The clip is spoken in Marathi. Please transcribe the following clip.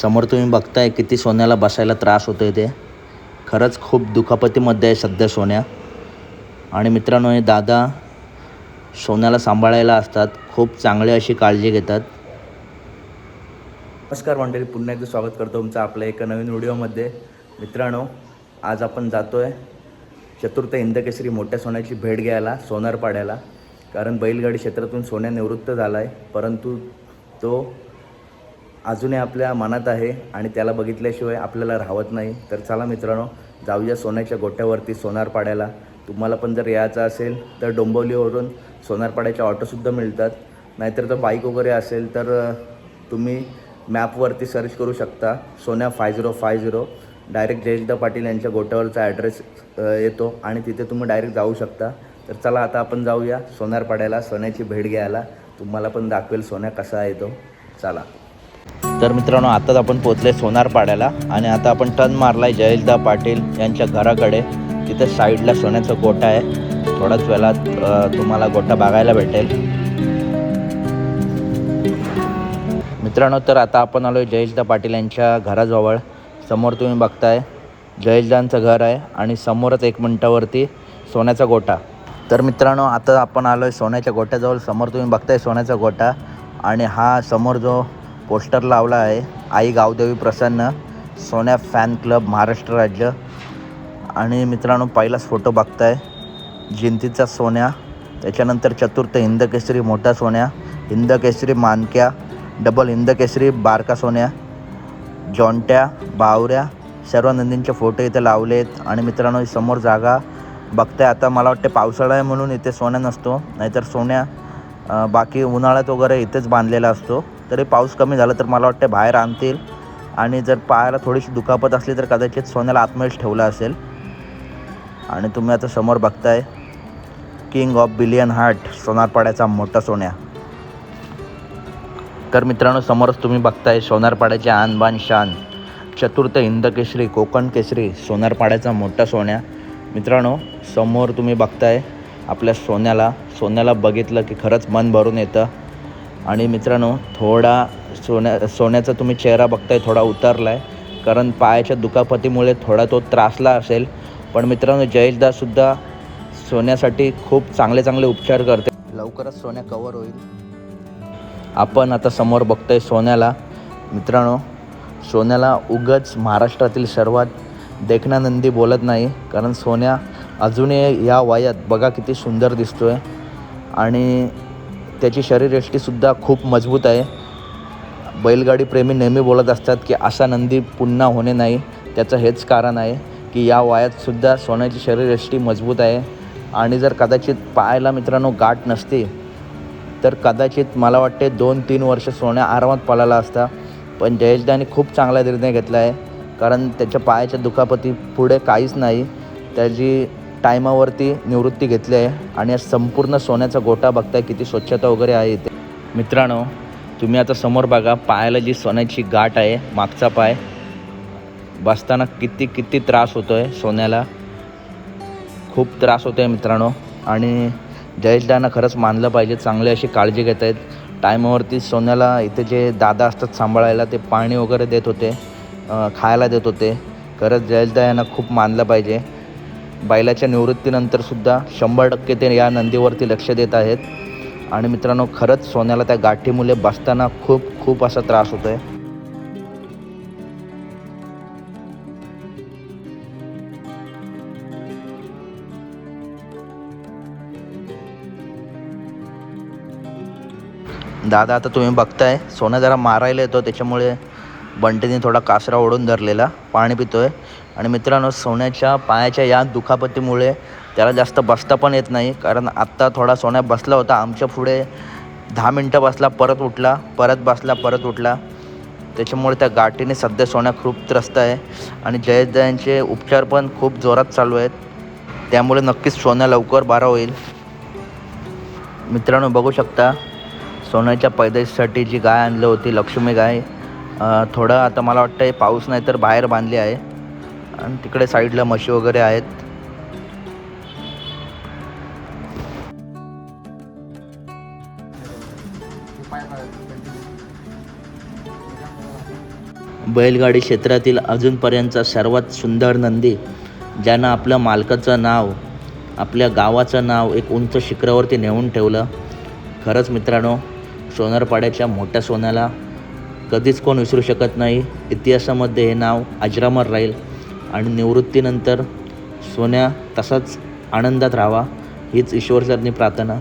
समोर तुम्ही बघताय किती सोन्याला बसायला त्रास होतो आहे ते. खरंच खूप दुखापतीमध्ये आहे सध्या सोन्या. आणि मित्रांनो हे दादा सोन्याला सांभाळायला असतात. खूप चांगली अशी काळजी घेतात. नमस्कार मंडळी पुन्हा एकदा स्वागत करतो तुमचं आपल्या एका नवीन व्हिडिओमध्ये. मित्रांनो आज आपण जातो आहे चतुर्थ इंदकेसरी मोठ्या सोन्याची भेट घ्यायला सोनार पाड्याला कारण बैलगाडी क्षेत्रातून सोन्या निवृत्त झाला आहे परंतु तो अजूनही आपल्या मनात आहे आणि त्याला बघितल्याशिवाय आपल्याला राहत नाही. तर चला मित्रांनो जाऊया सोन्याच्या गोट्यावरती सोनारपाड्याला. तुम्हाला पण जर यायचं असेल तर डोंबवलीवरून सोनारपाड्याच्या ऑटोसुद्धा मिळतात. नाहीतर तर बाईक वगैरे असेल तर तुम्ही मॅपवरती सर्च करू शकता. सोन्या five zero five zero. Direct Jayant Patil यांच्या गोट्यावरचा ॲड्रेस येतो आणि तिथे तुम्ही डायरेक्ट जाऊ शकता. तर चला आता आपण जाऊया सोनारपाड्याला सोन्याची भेट घ्यायला. तुम्हाला पण दाखवेल सोन्या कसा आहे तो. चला. तर मित्रांनो आताच आपण पोचले सोनारपाड्याला आणि आता आपण टर्न मारलाय जयलदा पाटील यांच्या घराकडे. तिथे साईडला सोन्याचा गोटा आहे. थोड्याच वेळात तुम्हाला गोटा बघायला भेटेल. मित्रांनो तर आता आपण आलो आहे जयेशदा पाटील यांच्या घराजवळ. समोर तुम्ही बघताय जयेशदांचं घर आहे आणि समोरच एक मिनटावरती सोन्याचा गोटा तर मित्रांनो आता आपण आलो आहे सोन्याच्या गोट्याजवळ समोर तुम्ही बघताय सोन्याचा गोटा आणि हा समोर जो पोस्टर लावला आहे. आई गावदेवी प्रसन्न सोन्या फॅन क्लब महाराष्ट्र राज्य. आणि मित्रांनो पहिलाच फोटो बघताय. जिंतीचा सोन्या त्याच्यानंतर चतुर्थ हिंदकेसरी मोठा सोन्या हिंदकेसरी मानक्या डबल हिंदकेसरी बारका सोन्या जॉन्ट्या बावऱ्या सर्व नंदींचे फोटो इथे लावले आहेत आणि मित्रांनो समोर जागा बघताय. आता मला वाटते पावसाळा आहे म्हणून इथे सोन्या नसतो. नाहीतर सोन्या बाकी उन्हाळ्यात वगैरे इथेच बांधलेला असतो. तरी पाऊस कमी झाला तर मला वाटतं बाहेर आणतील. आणि जर पायाला थोडीशी दुखापत असली तर कदाचित सोन्याला आतमध्येच ठेवला असेल. आणि तुम्ही आता समोर बघताय किंग ऑफ बिलियन हार्ट सोनारपाड्याचा मोठा सोन्या. तर मित्रांनो समोरच तुम्ही बघताय सोनारपाड्याचे आणबान शान चतुर्थ हिंद केसरी कोकण केसरी सोनारपाड्याचा मोठा सोन्या. मित्रांनो समोर तुम्ही बघताय आपल्या सोन्याला सोन्याला बघितलं की खरंच मन भरून येतं. आणि मित्रांनो थोडा सोन्या सोन्याचा तुम्ही चेहरा बघताय थोडा उतरला आहे कारण पायाच्या दुखापतीमुळे थोडा तो त्रासला असेल. पण मित्रांनो जयेशदासुद्धा सोन्यासाठी खूप चांगले चांगले उपचार करते. लवकरच सोन्या कवर होईल. आपण आता समोर बघतोय सोन्याला. मित्रांनो सोन्याला उगच महाराष्ट्रातील सर्वात देखण्यानंदी बोलत नाही. कारण सोन्या अजूनही या वयात बघा किती सुंदर दिसतो आहे आणि त्याची शरीरयष्टीसुद्धा खूप मजबूत आहे. बैलगाडी प्रेमी नेहमी बोलत असतात की असा नंदी पुन्हा होणे नाही. त्याचं हेच कारण आहे की या वयातसुद्धा सोन्याची शरीरयष्टी मजबूत आहे. आणि जर कदाचित पायाला मित्रांनो गाठ नसते तर कदाचित मला वाटते दोन तीन वर्ष सोन्या आरामात पळाला असता. पण जयेशदाने खूप चांगला निर्णय घेतला आहे. कारण त्याच्या पायाच्या दुखापती पुढे काहीच नाही. त्याची टायमावरती निवृत्ती घेतली आहे आणि संपूर्ण सोन्याचा गोटा बघताय किती स्वच्छता वगैरे आहे इथे. मित्रांनो तुम्ही आता समोर बघा पायाला जी सोन्याची गाठ आहे मागचा पाय बसताना किती किती त्रास होतो आहे सोन्याला. खूप त्रास होतो आहे मित्रांनो. आणि जयेशदांना खरंच मानलं पाहिजे चांगली अशी काळजी घेत आहेत. टायमावरती सोन्याला इथे जे दादा असतात सांभाळायला ते पाणी वगैरे देत होते खायला देत होते. खरंच जयेशदा यांना खूप मानलं पाहिजे. बैलाच्या निवृत्तीनंतरसुद्धा शंभर टक्के ते या नंदीवरती लक्ष देत आहेत. आणि मित्रांनो खरंच सोन्याला त्या गाठीमुळे बसताना खूप खूप असा त्रास होतो आहे दादा आता तुम्ही बघताय सोनं जरा मारायला येतो त्याच्यामुळे बंटीने थोडा कासरा ओढून धरलेला पाणी पितो आहे आणि मित्रांनो सोन्याच्या पायाच्या या दुखापतीमुळे त्याला जास्त बसता पण येत नाही. कारण आत्ता थोडा सोन्या बसला होता. आमच्या पुढे दहा मिनटं बसला परत उठला. परत बसला परत उठला. त्याच्यामुळे त्या गाठीने सध्या सोन्या खूप त्रस्त आहे. आणि जयदयांचे उपचार पण खूप जोरात चालू आहेत. त्यामुळे नक्कीच सोन्या लवकर बारा होईल. मित्रांनो बघू शकता सोन्याच्या पैदाईसाठी जी गाय आणली होती लक्ष्मी गाय थोडं आता मला वाटतं पाऊस नाही तर बाहेर बांधली आहे. आणि तिकडे साईडला म्हशी वगैरे आहेत. बैलगाडी क्षेत्रातील अजूनपर्यंतचा सर्वात सुंदर नंदी ज्यानं आपलं मालकाचं नाव आपल्या गावाचं नाव एक उंच शिखरावरती नेऊन ठेवलं. खरंच मित्रांनो सोनारपाड्याच्या मोठ्या सोन्याला कधीच कोण विसरू शकत नाही. इतिहासामध्ये हे नाव अजरामर राहील आणि निवृत्तीनंतर सोन्या तसाच आनंदात राहावा हीच ईश्वरचरणी प्रार्थना.